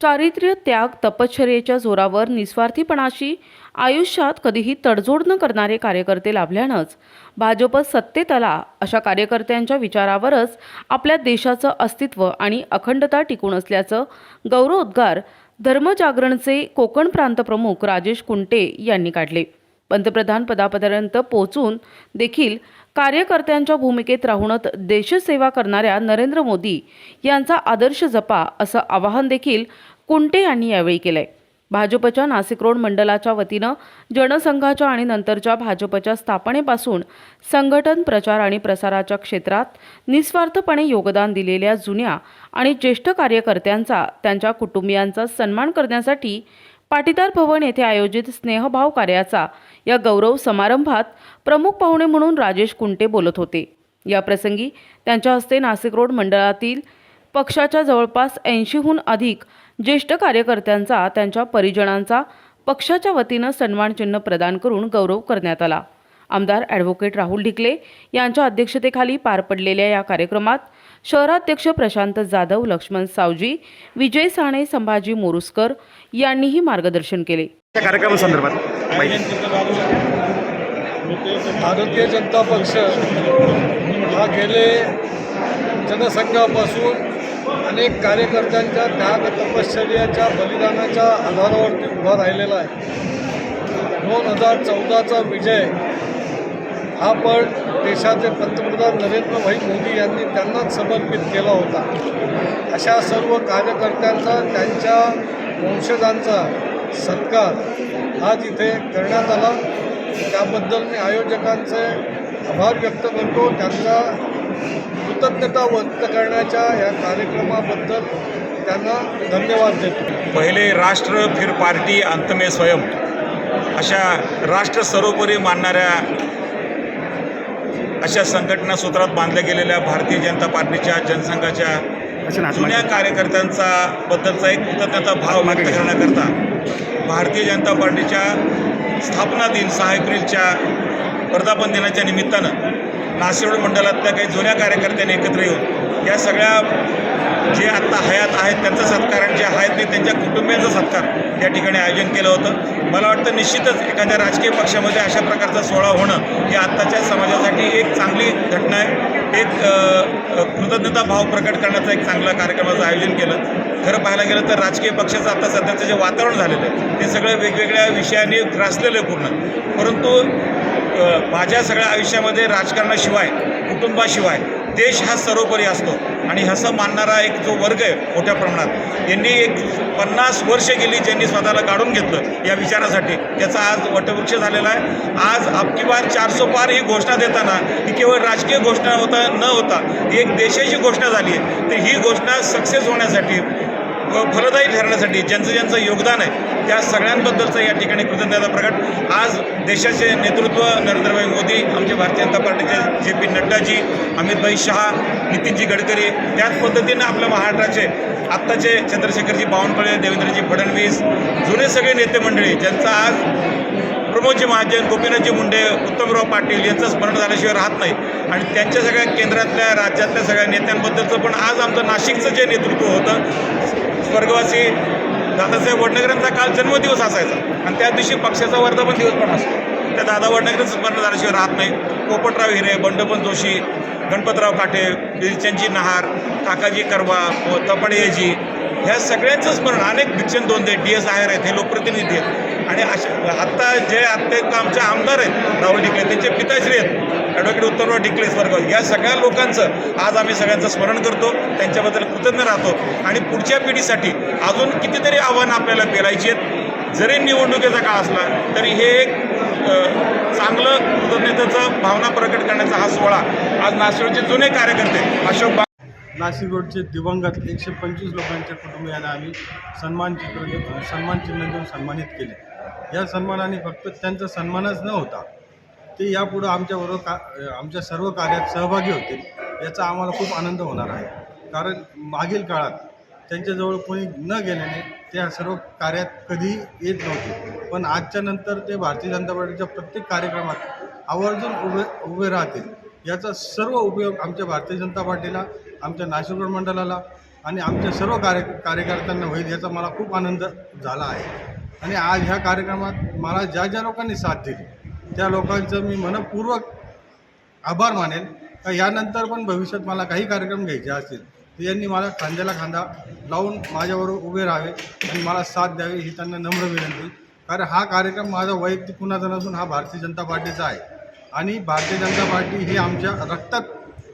चारित्र्य त्याग तपश्चर्येच्या जोरावर निस्वार्थीपणाशी आयुष्यात कधीही तडजोड न करणारे कार्यकर्ते लाभल्यानंच भाजप सत्तेत आला अशा कार्यकर्त्यांच्या विचारावरच आपल्या देशाचं अस्तित्व आणि अखंडता टिकून असल्याचं गौरवोद्गार धर्मजागरणचे कोकण प्रांत प्रमुख राजेश कुंटे यांनी काढले. पंतप्रधान पदापर्यंत पोहोचून देखील कार्यकर्त्यांच्या भूमिकेत राहूनच देशसेवा करणाऱ्या नरेंद्र मोदी यांचा आदर्श जपा असं आवाहन देखील कुंटे यांनी यावेळी केलंय. भाजपच्या नाशिक रोड मंडलाच्या वतीनं जनसंघाच्या आणि नंतरच्या भाजपच्या स्थापनेपासून संघटन प्रचार आणि प्रसाराच्या क्षेत्रात निस्वार्थपणे योगदान दिलेल्या जुन्या आणि ज्येष्ठ कार्यकर्त्यांचा त्यांच्या कुटुंबियांचा सन्मान करण्यासाठी पाटीदार भवन येथे आयोजित स्नेहभाव कार्याचा या गौरव समारंभात प्रमुख पाहुणे म्हणून राजेश कुंटे बोलत होते. या प्रसंगी त्यांच्या हस्ते नाशिक रोड मंडळातील पक्षाच्या जवळपास ऐंशीहून अधिक ज्येष्ठ कार्यकर्त्यांचा त्यांच्या परिजनांचा पक्षाच्या वतीनं सन्मानचिन्ह प्रदान करून गौरव करण्यात आला. आमदार ॲडव्होकेट राहुल ढिकले यांच्या अध्यक्षतेखाली पार पडलेल्या या कार्यक्रमात शहराध्यक्ष प्रशांत जाधव लक्ष्मण सावजी विजय साणे संभाजी मोरुसकर यांनीही मार्गदर्शन केले. त्या कार्यक्रमासंदर्भात माहिती. भारतीय जनता पक्ष हा गेले जनसंघापासून अनेक कार्यकर्त्यांच्या त्याग तपश्चर्याच्या बलिदानाच्या आधारावरती उभा राहिलेला आहे. दोन हजार चौदाचा विजय हा पण देशाचे पंतप्रधान नरेंद्रभाई मोदी यांनी त्यांनाच समर्पित केला होता. अशा सर्व कार्यकर्त्यांचा त्यांच्या वंशजांचा सत्कार आज इथे करण्यात आला. त्याबद्दल मी आयोजकांचे आभार व्यक्त करतो. त्यांचा कृतज्ञता व्यक्त करण्याच्या या कार्यक्रमाबद्दल त्यांना धन्यवाद देतो. पहिले राष्ट्र फिर पार्टी अंत में स्वयं. अशा राष्ट्र सर्वोपरी मानणाऱ्या अशा संघटना सूत्रात बांधल्या गेलेल्या भारतीय जनता पार्टीच्या जनसंघाच्या जुन्या कार्यकर्त्यांचा बद्दलचा एक कृतज्ञता भाव व्यक्त करण्याकरता भारतीय जनता पार्टीच्या स्थापना दिन सहा एप्रिलच्या वर्धापन दिनाच्या निमित्तानं नाशिरोड मंडळातल्या काही जुन्या कार्यकर्त्यांनी एकत्र येऊन या सगळ्या जे आत्ता हयात आहेत त्यांचा सत्कार आणि जे आहेत नाही त्यांच्या कुटुंबियांचा सत्कार या ठिकाणी आयोजन केलं होतं. मला वाटतं निश्चितच एखाद्या राजकीय पक्षामध्ये अशा प्रकारचा सोहळा होणं ही आत्ताच्या समाजासाठी एक चांगली घटना आहे. एक कृतज्ञता भाव प्रकट करण्याचा एक चांगला कार्यक्रमाचं आयोजन केलं. खरं पाहायला गेलं तर राजकीय पक्षाचं आता सध्याचं जे वातावरण झालेलं आहे ते सगळं वेगवेगळ्या विषयांनी ग्रासलेलं आहे पूर्ण. परंतु माझ्या सगळ्या आयुष्यामध्ये राजकारणाशिवाय कुटुंबाशिवाय देश हा सर्वोपरी असतो. आणि असं मानणारा एक जो वर्ग आहे मोठ्या प्रमाणात यांनी एक पन्नास वर्ष गेली ज्यांनी स्वतःला काढून घेतलं या विचारासाठी. त्याचा आज वटवृक्ष झालेला आहे. आज अबकी बार चारसो पार ही घोषणा देताना ही केवळ राजकीय घोषणा होता न होता ही एक देशाची घोषणा झाली आहे. तर ही घोषणा सक्सेस होण्यासाठी फलदायी ठरण्यासाठी ज्यांचं ज्यांचं योगदान आहे त्या सगळ्यांबद्दलचं या ठिकाणी कृतज्ञता प्रकट. आज देशाचे नेतृत्व नरेंद्रभाई मोदी आमचे भारतीय जनता पार्टीचे जे पी नड्डाजी अमितभाई शहा नितीनजी गडकरी त्याच पद्धतीनं आपल्या महाराष्ट्राचे आत्ताचे चंद्रशेखरजी बावनकुळे देवेंद्रजी फडणवीस जुने सगळे नेते मंडळी ज्यांचा आज प्रमोदजी महाजन गोपीनाथजी मुंडे उत्तमराव पाटील यांचं स्मरण झाल्याशिवाय राहत नाही. आणि त्यांच्या सगळ्या केंद्रातल्या राज्यातल्या सगळ्या नेत्यांबद्दलचं पण आज आमचं नाशिकचं जे नेतृत्व होतं स्वर्गवासी दादासाहेब वडनगरांचा काल जन्मदिवस असायचा. आणि त्या दिवशी पक्षाचा वर्धापन दिवस पण असतो. त्या दादा वडनगरांचं स्मरण झाल्याशिवाय राहत नाही पोपटराव हिरे बंडपन जोशी गणपतराव काटे बिरचंदजी नहार काकाजी करवा व तपडेजी ह्या सगळ्यांचं स्मरण अनेक भिक्षण दोंदे डी एस आयर आहेत हे लोकप्रतिनिधी आहेत. आणि अशा आत्ता जे आत्ता आमचे आमदार आहेत राहुल ढिकले त्यांचे पिताश्री आहेत. ॲडव्होकेट उत्तमराव ढिकले स्वर्ग. या सगळ्या लोकांचं आज आम्ही सगळ्यांचं स्मरण करतो त्यांच्याबद्दल कृतज्ञ राहतो. आणि पुढच्या पिढीसाठी अजून कितीतरी आव्हानं आपल्याला पेलायची आहेत. जरी निवडणुकीचा काळ असला तरी हे एक चांगलं कृतज्ञतेचं भावना प्रकट करण्याचा हा सोहळा आज नाशिकचे जुने कार्यकर्ते अशोक नाशिक रोडचे दिवंगत एकशे पंचवीस लोकांच्या कुटुंबियांना आम्ही सन्मान चित्र देऊन सन्मान चिन्ह देऊन सन्मानित केले. या सन्मानाने फक्त त्यांचा सन्मानच न होता ते यापुढं आमच्याबरोबर का आमच्या सर्व कार्यात सहभागी होतील याचा आम्हाला खूप आनंद होणार आहे. कारण मागील काळात त्यांच्याजवळ कोणी न गेल्याने त्या सर्व कार्यात कधी येत नव्हते. पण आजच्या नंतर ते भारतीय जनता पार्टीच्या प्रत्येक कार्यक्रमात आवर्जून उभे उभे राहतील. याचा सर्व उपयोग आमच्या भारतीय जनता पार्टीला आमच्या नाशिकरोड मंडळाला आणि आमच्या सर्व कार्य कार्यकर्त्यांना होईल याचा मला खूप आनंद झाला आहे. आणि आज ह्या कार्यक्रमात मला ज्या ज्या लोकांनी साथ दिली त्या लोकांचं मी मनपूर्वक आभार मानेल का यानंतर पण भविष्यात मला काही कार्यक्रम घ्यायचे असतील तर यांनी मला खांद्याला खांदा लावून माझ्याबरोबर उभे राहावे आणि मला साथ द्यावी ही त्यांना नम्र विनंती. कारण हा कार्यक्रम माझा वैयक्तिक कुणाचा नसून हा भारतीय जनता पार्टीचा आहे. आणि भारतीय जनता पार्टी ही आमच्या रक्तात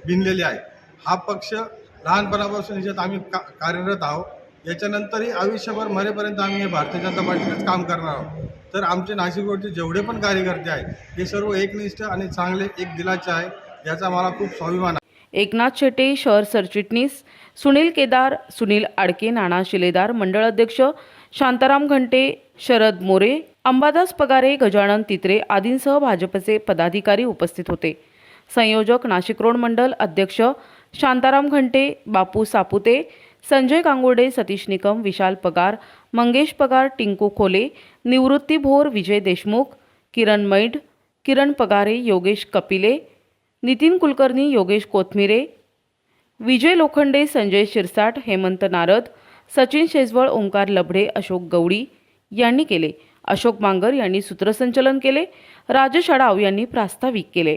भिनलेली आहे. हा पक्ष लहानपणापासून याच्यात आम्ही का कार्यरत आहोत. याच्यानंतरही आयुष्यभर मरेपर्यंत आम्ही हे भारतीय जनता पार्टीचंच काम करणार आहोत. तर आमचे नाशिक रोडचे जेवढे पण कार्यकर्ते आहेत हे सर्व एकनिष्ठ आणि चांगले एक दिलाचे आहे याचा मला खूप स्वाभिमान आहे. एकनाथ शेटे शहर सरचिटणीस सुनील केदार सुनील आडके नाना शिलेदार मंडळ अध्यक्ष शांताराम घंटे शरद मोरे अंबादास पगारे गजानन तित्रे आदींसह भाजपचे पदाधिकारी उपस्थित होते. संयोजक नाशिक रोड मंडल अध्यक्ष शांताराम घंटे बापू सापुते संजय कांगोडे सतीश निकम विशाल पगार मंगेश पगार टिंकू खोले निवृत्ती भोर विजय देशमुख किरण मैड किरण पगारे योगेश कपिले नितीन कुलकर्णी योगेश कोथमिरे विजय लोखंडे संजय शिरसाट हेमंत नारद सचिन शेजवळ ओंकार लबडे अशोक गवडी यांनी केले. अशोक मांगर यांनी सूत्रसंचलन केले. राजेश आडाव यांनी प्रास्ताविक केले.